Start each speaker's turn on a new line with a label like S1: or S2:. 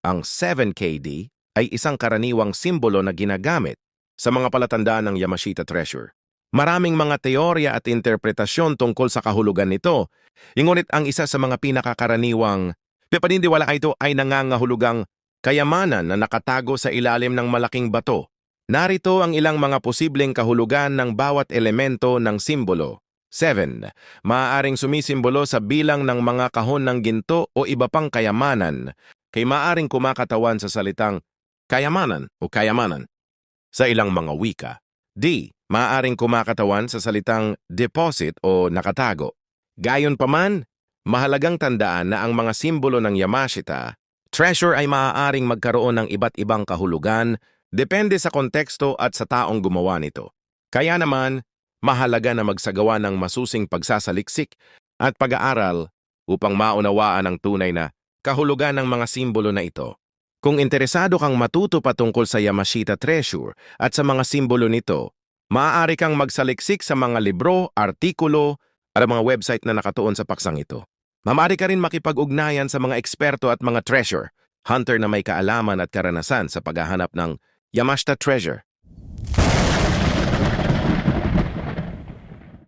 S1: Ang 7KD ay isang karaniwang simbolo na ginagamit sa mga palatandaan ng Yamashita Treasure. Maraming mga teorya at interpretasyon tungkol sa kahulugan nito, ngunit ang isa sa mga pinakakaraniwang panindiwala ito ay nangangahulugang kayamanan na nakatago sa ilalim ng malaking bato. Narito ang ilang mga posibleng kahulugan ng bawat elemento ng simbolo. 7. Maaaring sumisimbolo sa bilang ng mga kahon ng ginto o iba pang kayamanan, kay maaaring kumakatawan sa salitang kayamanan o kayamanan sa ilang mga wika. D. Maaaring kumakatawan sa salitang deposit o nakatago. Gayon pa man, mahalagang tandaan na ang mga simbolo ng Yamashita, treasure ay maaaring magkaroon ng iba't ibang kahulugan depende sa konteksto at sa taong gumawa nito. Kaya naman, mahalaga na magsagawa ng masusing pagsasaliksik at pag-aaral upang maunawaan ang tunay na kahulugan ng mga simbolo na ito. Kung interesado kang matuto patungkol sa Yamashita Treasure at sa mga simbolo nito, maaari kang magsaliksik sa mga libro, artikulo, at mga website na nakatuon sa paksang ito. Mamari ka rin makipag-ugnayan sa mga eksperto at mga treasure, hunter na may kaalaman at karanasan sa paghahanap ng Yamashita Treasure.